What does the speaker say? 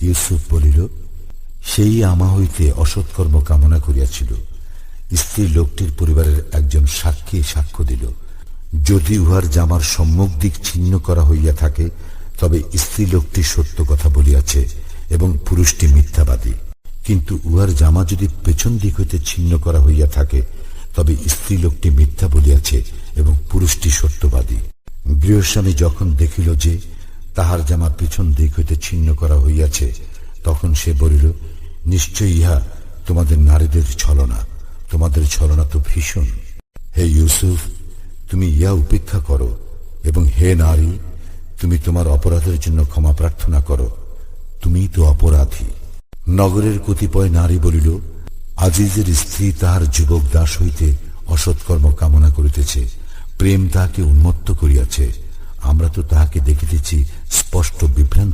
ইউসুফ বলিল, সেই আমা হইতে অসৎকর্ম কামনা করিয়াছিল। স্ত্রী লোকটির পরিবারের একজন সাক্ষী সাক্ষ্য দিল। যদি উহার জামার সম্মুখ দিক ছিন্ন করা হইয়া থাকে, তবে স্ত্রী লোকটি সত্য কথা বলিয়াছে এবং পুরুষটি মিথ্যাবাদী। কিন্তু উহার জামা যদি পেছন দিক হইতে ছিন্ন করা হইয়া থাকে, তবে স্ত্রী লোকটি মিথ্যা বলিয়াছে এবং পুরুষটি সত্যবাদী। গৃহস্বামী যখন দেখিল যে তাহার জামা পিছন দিক হইতে ছিন্ন করা হইয়াছে, তখন সে বলিল নিশ্চয় ইহা তোমাদের নারীদের ছলনা, তোমাদের ছলনা তো ভীষণ। হে ইউসুফ, তুমি ইয়া উপেক্ষা করো, এবং হে নারী, তুমি তোমার অপরাধের জন্য ক্ষমা প্রার্থনা করো। তুমি তো অপরাধী। নগরের কতিপয় নারী বলিল, আজিজের স্ত্রী তাহার যুবক দাস হইতে অসৎকর্ম কামনা করিতেছে, প্রেম তাহাকে উন্মত্ত করিয়াছে। আমরা তো তাহাকে দেখিতেছি স্পষ্ট বিভ্রান্তিতে